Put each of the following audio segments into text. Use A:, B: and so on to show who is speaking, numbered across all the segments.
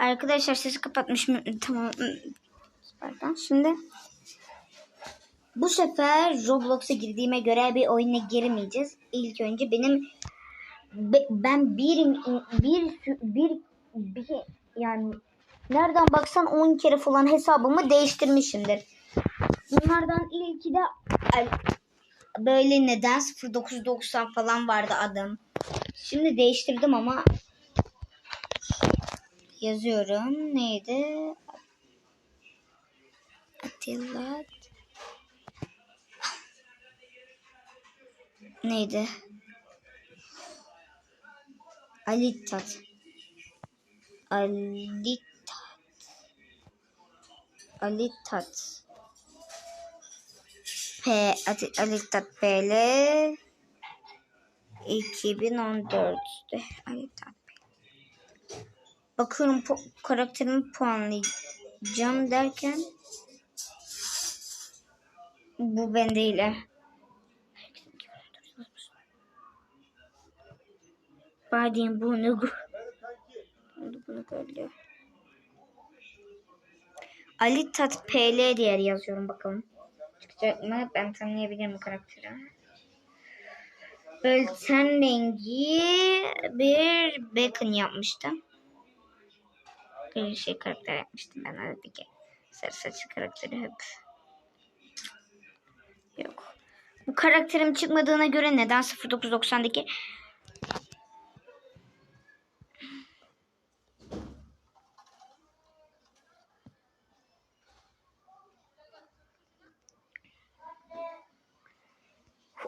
A: Arkadaşlar sesi kapatmışım. Tamam. Pardon. Şimdi bu sefer Roblox'a girdiğime göre bir oyuna girmeyeceğiz. İlk önce benim be- ben bir bir bir, bir yani nereden baksan 10 kere falan hesabımı değiştirmişimdir. Bunlardan ilki de böyle neden 0990 falan vardı adım. Şimdi değiştirdim ama yazıyorum. Neydi? Atilla. Neydi? Alitat. Alitat. Alitat. P Alitat PL 2014'te Alitat Bakıyorum pu- karakterimi puanlayacağım derken bu ben değil. he. Badin bunu bunu görüyor. Ali Tat PL diye yazıyorum bakalım. Çıkacak? Ben tanıyabilirim karakteri. Böyle ten rengi bir bacon yapmıştım. Bir şey karakter yapmıştım ben aradaki. Sarı saçlı karakteri hep. Yok. Bu karakterim çıkmadığına göre neden 0990'daki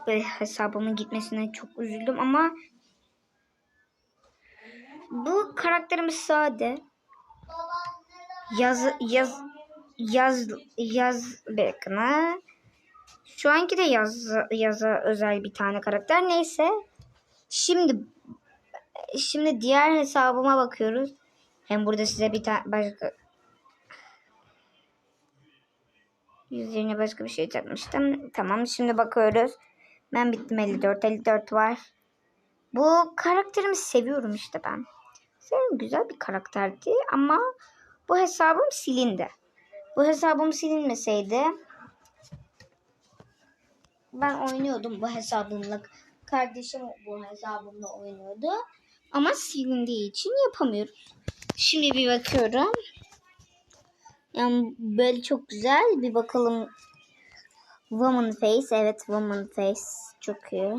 A: e, hesabımın gitmesine çok üzüldüm ama bu karakterimiz sade. Yaz yaz yaz yaz bekle. Şu anki de yaz yaza özel bir tane karakter neyse. Şimdi şimdi diğer hesabıma bakıyoruz. Hem burada size bir tane başka Yüzlerine başka bir şey takmıştım. Tamam şimdi bakıyoruz. Ben bittim 54. 54 var. Bu karakterimi seviyorum işte ben. Seviyorum güzel bir karakterdi ama bu hesabım silindi. Bu hesabım silinmeseydi ben oynuyordum bu hesabımla. Kardeşim bu hesabımla oynuyordu. Ama silindiği için yapamıyoruz. Şimdi bir bakıyorum. Yani böyle çok güzel. Bir bakalım. Woman face. Evet woman face. Çok iyi.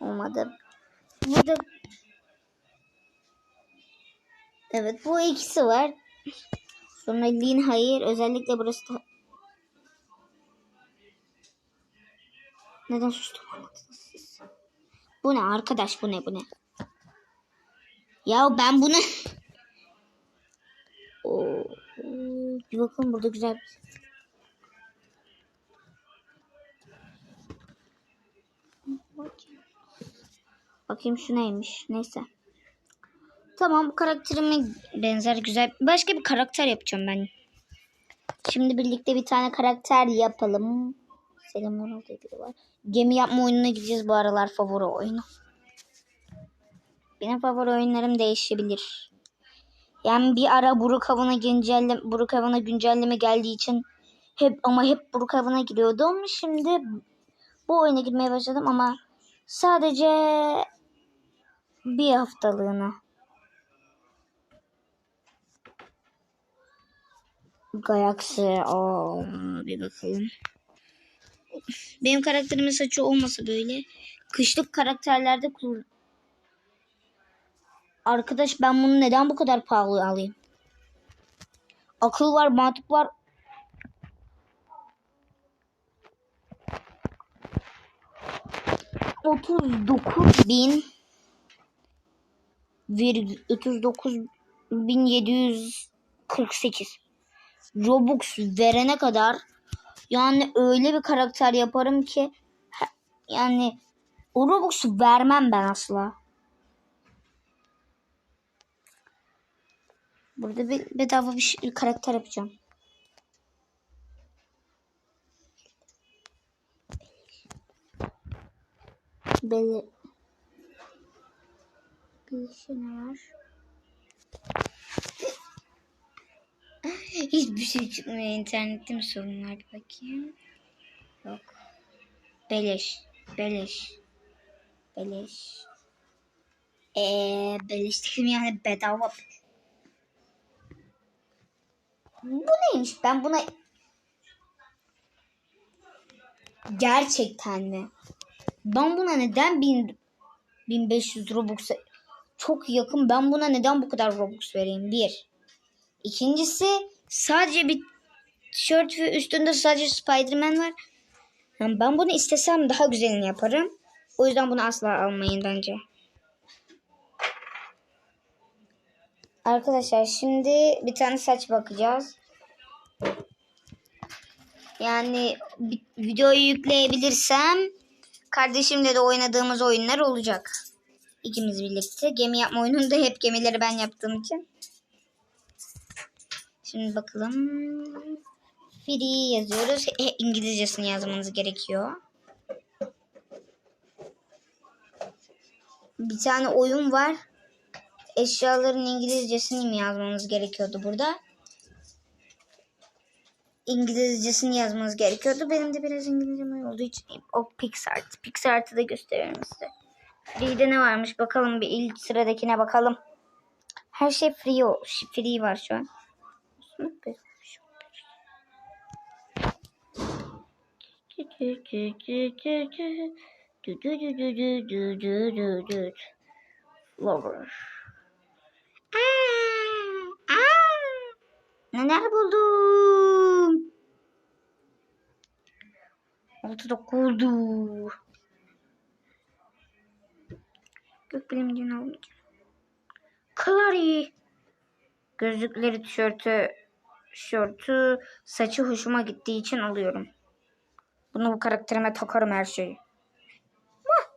A: Olmadı. Burada Evet bu ikisi var. Sonra Lin hayır. Özellikle burası da Neden sustum? Bu ne arkadaş bu ne bu ne? Ya ben bunu Oo, bir bakın burada güzel bir. Bakayım şu neymiş. Neyse. Tamam karakterime benzer güzel. Başka bir karakter yapacağım ben. Şimdi birlikte bir tane karakter yapalım. Selam Oral diye biri var. Gemi yapma oyununa gideceğiz bu aralar favori oyunu. Benim favori oyunlarım değişebilir. Yani bir ara Buruk Avına güncelleme, Buruk Avına güncelleme geldiği için hep ama hep Buruk Avına giriyordum. Şimdi bu oyuna girmeye başladım ama sadece bir haftalığına. Galaxy. Oo, bir bakalım. Benim karakterimin saçı olmasa böyle. Kışlık karakterlerde kullan. Arkadaş ben bunu neden bu kadar pahalı alayım? Akıl var, mantık var. Otuz dokuz bin virgül otuz dokuz bin yedi yüz kırk sekiz. Robux verene kadar yani öyle bir karakter yaparım ki yani o Robux'u vermem ben asla. Burada bir bedava bir, şey, bir karakter yapacağım. Belli. Bir şey ne var? Hiçbir şey çıkmıyor. İnternette mi sorun var? Bir bakayım. Yok. Beleş. Beleş. Beleş. Eee beleş dedim yani bedava. Bu neymiş? Ben buna gerçekten mi? Ben buna neden bin, 1500 Robux çok yakın. Ben buna neden bu kadar Robux vereyim? Bir. İkincisi sadece bir tişört ve üstünde sadece Spider-Man var. Yani ben bunu istesem daha güzelini yaparım. O yüzden bunu asla almayın bence. Arkadaşlar şimdi bir tane saç bakacağız. Yani videoyu yükleyebilirsem kardeşimle de oynadığımız oyunlar olacak. İkimiz birlikte. Gemi yapma oyununda hep gemileri ben yaptığım için. Şimdi bakalım. Free yazıyoruz. He, İngilizcesini yazmanız gerekiyor. Bir tane oyun var. Eşyaların İngilizcesini mi yazmanız gerekiyordu burada? İngilizcesini yazmanız gerekiyordu. Benim de biraz İngilizcem olduğu için o PixArt. PixArt'ı da gösteririm size. Free'de ne varmış bakalım bir ilk sıradakine bakalım. Her şey free. Free var şu an. Lover. Neler buldum? Ortada kurdu. Gökbilimcini almayacağım. Clary. Gözlükleri, tişörtü, tişörtü, saçı hoşuma gittiği için alıyorum. Bunu bu karakterime takarım her şeyi.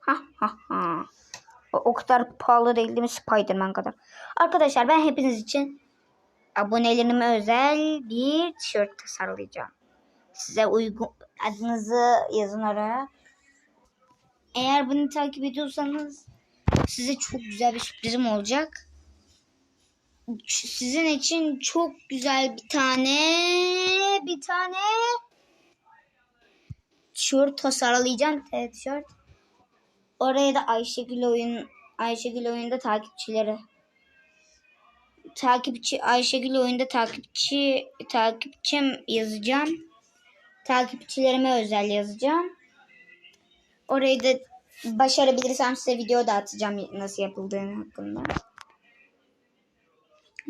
A: Ha ha ha. O, o kadar pahalı değil değil mi Spider-Man kadar. Arkadaşlar ben hepiniz için abonelerime özel bir tişört tasarlayacağım. Size uygun adınızı yazın oraya. Eğer bunu takip ediyorsanız size çok güzel bir sürprizim olacak. Sizin için çok güzel bir tane bir tane tişört tasarlayacağım. Evet, tişört. Oraya da Ayşegül oyun Ayşegül oyunda takipçileri takipçi Ayşegül oyunda takipçi takipçim yazacağım. Takipçilerime özel yazacağım. Orayı da başarabilirsem size video da atacağım nasıl yapıldığını hakkında.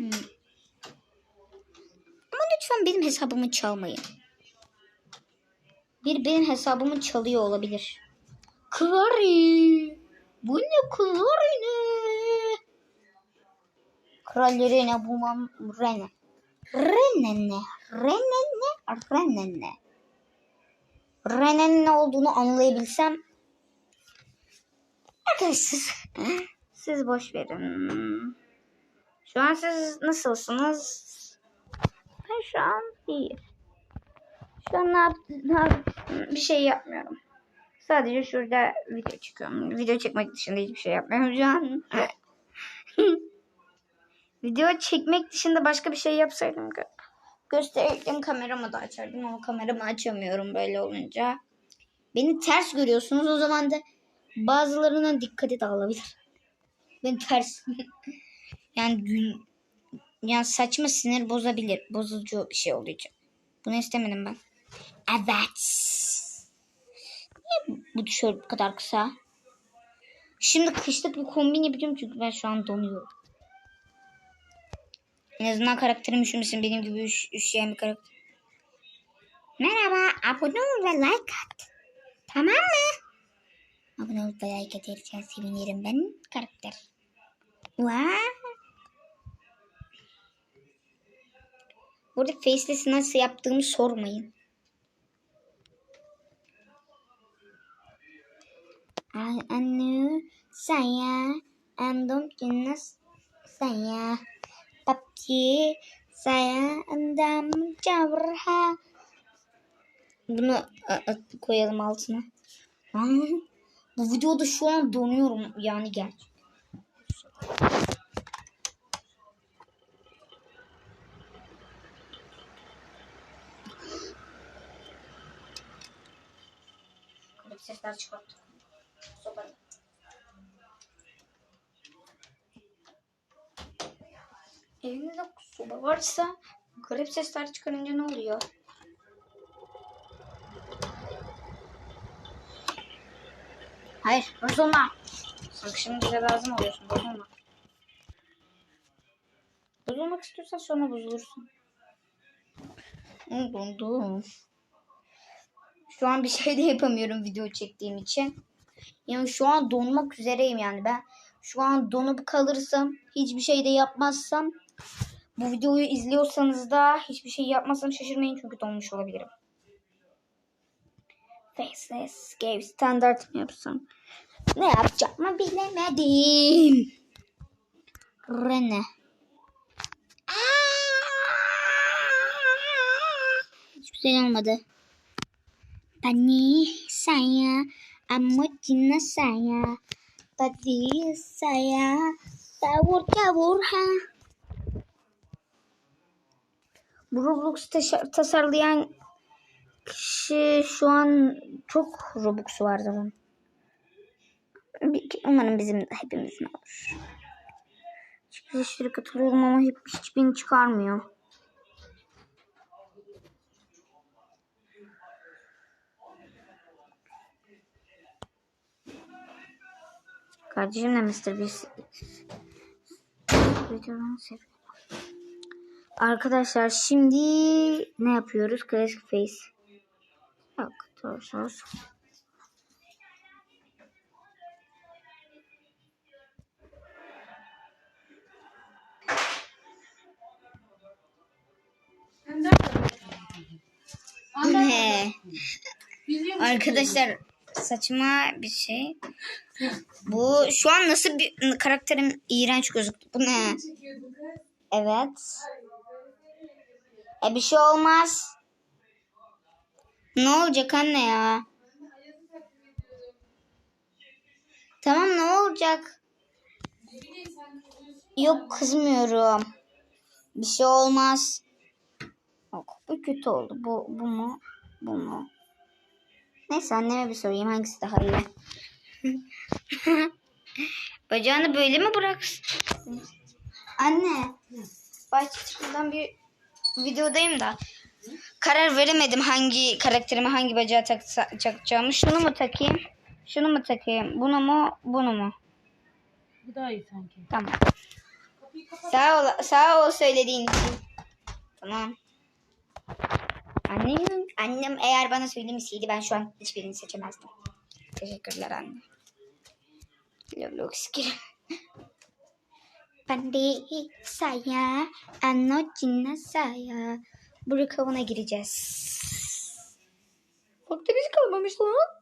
A: Hmm. Ama lütfen benim hesabımı çalmayın. Bir benim hesabımı çalıyor olabilir. Clary. Bu ne Clary ne? Kralleri ne bulmam Rene. Rene ne? Rene ne? Rene ne? Rene'nin ne olduğunu anlayabilsem Arkadaşlar siz boş verin. Şu an siz nasılsınız? Ben şu an iyi. Şu an ne yap, ne yap bir şey yapmıyorum. Sadece şurada video çıkıyorum. Video çekmek dışında hiçbir şey yapmıyorum şu an. video çekmek dışında başka bir şey yapsaydım gö gösterirdim kameramı da açardım ama kameramı açamıyorum böyle olunca. Beni ters görüyorsunuz o zaman da bazılarına dikkati dağılabilir. Ben ters. yani gün yani saçma sinir bozabilir. Bozucu bir şey olacak. Bunu istemedim ben. Evet. Niye bu tişört bu kadar kısa? Şimdi kışlık bir kombin yapacağım çünkü ben şu an donuyorum. En azından karakterim üşümesin. Benim gibi üş, üşüyen bir karakter. Merhaba. Abone ol ve like at. Tamam mı? Abone olup ve like edersen sevinirim ben karakter. Wow. Burada faceless nasıl yaptığımı sormayın. Ay anne saya andom jenis saya tapi saya endam cavrha bunu a, a, koyalım altına. Aa, bu videoda şu an donuyorum yani gerçekten. Sesler çıkarttı. Sokarım. Evinizde soba varsa garip sesler çıkarınca ne oluyor? Hayır, bozulma. Sanki şimdi bize lazım oluyorsun, bozulma. Bozulmak istiyorsan sonra bozulursun. Dondum. Şu an bir şey de yapamıyorum video çektiğim için. Yani şu an donmak üzereyim yani ben. Şu an donup kalırsam, hiçbir şey de yapmazsam bu videoyu izliyorsanız da hiçbir şey yapmazsam şaşırmayın çünkü donmuş olabilirim. Faceless Game standart mı yapsam? Ne yapacağımı bilemedim. Rene. Hiç güzel olmadı. Pani saya, amucina saya, tadi saya, tawur ha. Bu Roblox tasarlayan kişi şu an çok Robux vardı. Bir- Umarım bizim hepimizin olur. Çekilişlere katılıyorum ama hep hiçbirini çıkarmıyor. Kardeşim de Mr. Beast. Arkadaşlar şimdi ne yapıyoruz? Classic Face. Yok. Bu ne? Arkadaşlar saçma bir şey. Bu şu an nasıl bir karakterim iğrenç gözüktü. Bu ne? Evet. E bir şey olmaz. Ne olacak anne ya? Tamam ne olacak? Yok kızmıyorum. Bir şey olmaz. Yok bu kötü oldu. Bu, bu mu? Bu mu? Neyse anneme bir sorayım hangisi daha iyi. Bacağını böyle mi bıraksın? Anne. Başlıktan bir videodayım da. Karar veremedim hangi karakterime hangi bacağı taksa- takacağımı. Şunu mu takayım? Şunu mu takayım? Bunu mu? Bunu mu?
B: Bu daha iyi sanki.
A: Tamam. Sağ ol, sağ ol söylediğin için. Tamam. Annem, annem eğer bana söylemişseydi ben şu an hiçbirini seçemezdim. Teşekkürler anne. Roblox. Pandi saya, ano cina saya. Buraya kavana gireceğiz. Vaktimiz kalmamış lan.